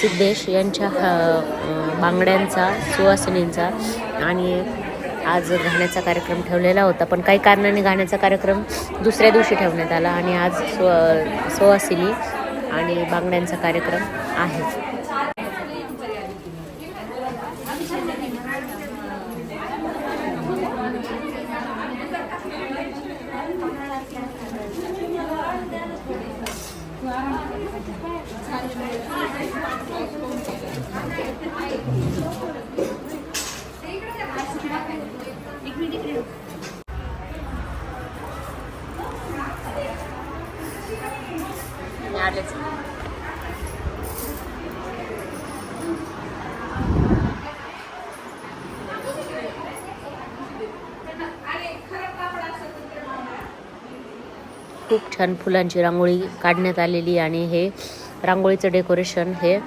सिद्धेश यांच्या बांगड्यांचा सुवासिनींचा आणि आज गाण्याचा कार्यक्रम ठेवलेला होता. पण काही कारणाने गाण्याचा कार्यक्रम दुसऱ्या दिवशी ठेवण्यात आला आणि आज स्व सुवासिनी आणि बांगड्यांचा कार्यक्रम आहे. आलेच खूप छान फुलांची रांगोळी काढण्यात आलेली आणि हे रांगोळीचं डेकोरेशन हे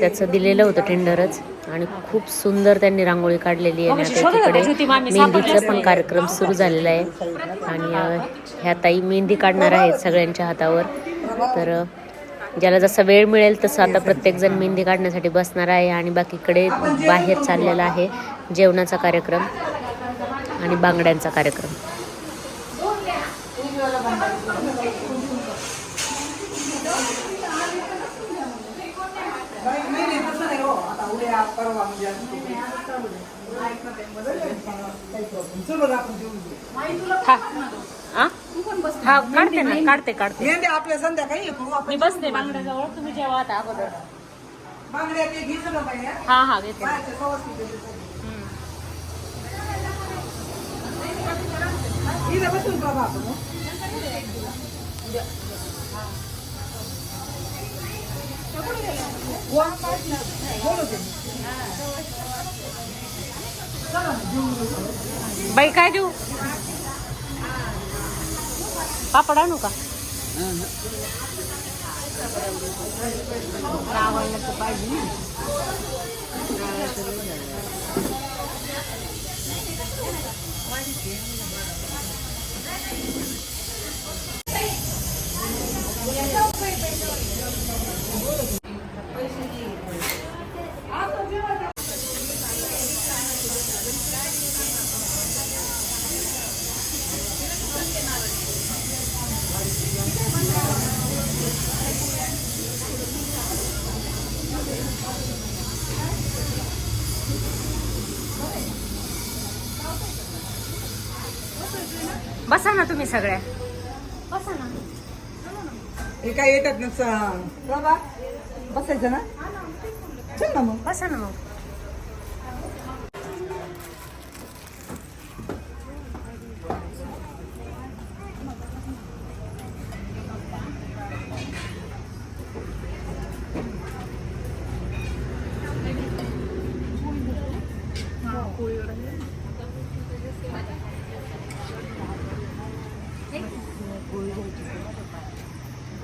त्याचं दिलेलं होतं टेंडरच. आणि खूप सुंदर त्यांनी रांगोळी काढलेली आहे. तिकडे मेहंदीचा पण कार्यक्रम सुरू झालेला आहे. आणि ह्या ताई मेहंदी काढणार आहेत सगळ्यांच्या हातावर. तर ज्याला जसा वेळ मिळेल तसं आता प्रत्येकजण मेहंदी काढण्यासाठी बसणार आहे आणि बाकीकडे बाहेर चाललेला आहे जेवणाचा कार्यक्रम आणि बांगड्यांचा कार्यक्रम. हा आ? हा काढते ना काढते काढते आपल्या संध्याकाळी हे करू आपण मी बसते बांगड्याजवळ तुम्ही जेव्हा आता अगोदर बांगड्या ते घ्यायचं ना बाई हा? हा हा घेते. इथं बसून बाबा आपण हं? बोलू दे. बाई काय देऊ बसा ना तुम्ही सगळ्या. बसा ना. हे काय येतात ना स- बाबा बसायचं ना? चल ना मग. बसा ना मग.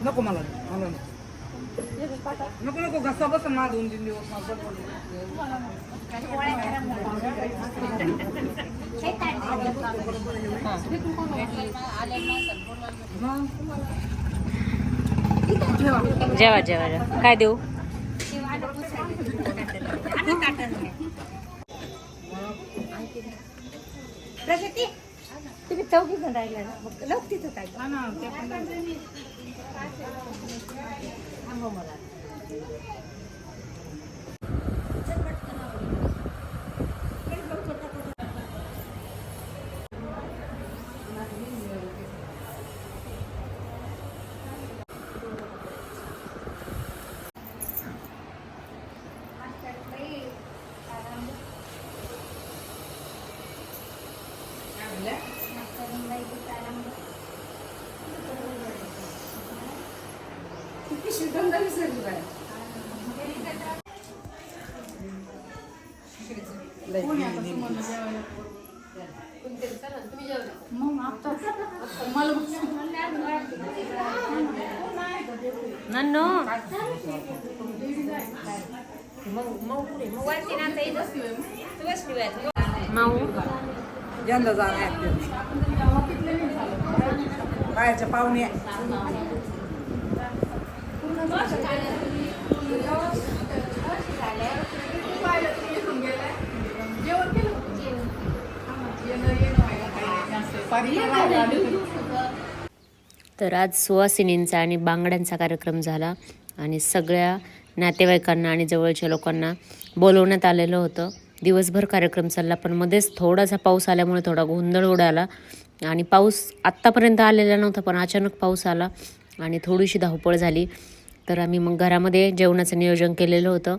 नको मला मला नको. नको नको घसा बस ना दोन तीन दिवस जेवा जेवा जेवा. काय देऊ? तुम्ही चौघी जण राहिला ना मग लोक तिथं काय? हा ना, ते पिशवी बंद विसरली नन्नो. माऊ. यंदा जाणार बायाच्या पाहुणे. तर आज सुवासिनींचा आणि बांगड्यांचा कार्यक्रम झाला आणि सगळ्या नातेवाईकांना आणि जवळच्या लोकांना बोलवण्यात आलेलं होतं. दिवसभर कार्यक्रम चालला पण मध्येच थोडासा पाऊस आल्यामुळे थोडा गोंधळ उडाला. आणि पाऊस आत्तापर्यंत आलेला नव्हता पण अचानक पाऊस आला आणि थोडीशी धावपळ झाली. तर आम्ही मग घरामध्ये जेवणाचं नियोजन केलेलं होतं.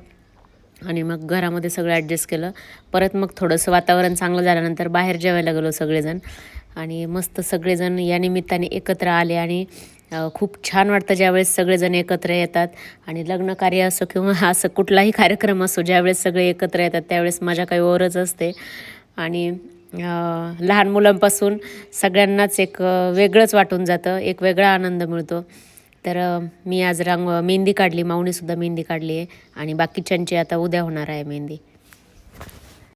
आणि मग घरामध्ये सगळं ॲडजस्ट केलं. परत मग थोडंसं वातावरण चांगलं झाल्यानंतर बाहेर जेवायला गेलो सगळेजण. आणि मस्त सगळेजण या निमित्ताने एकत्र आले आणि खूप छान वाटतं ज्यावेळेस सगळेजण एकत्र येतात. आणि लग्न कार्य असो किंवा असं कुठलाही कार्यक्रम असो ज्यावेळेस सगळे एकत्र येतात त्यावेळेस माझ्या काही ओरच असते. आणि लहान मुलांपासून सगळ्यांनाच एक वेगळंच वाटून जातं. एक वेगळा आनंद मिळतो. तर मी आज रांग मेहंदी काढली माऊनीसुद्धा मेहंदी काढली आहे. आणि बाकीच्यांची आता उद्या होणार आहे मेहंदी.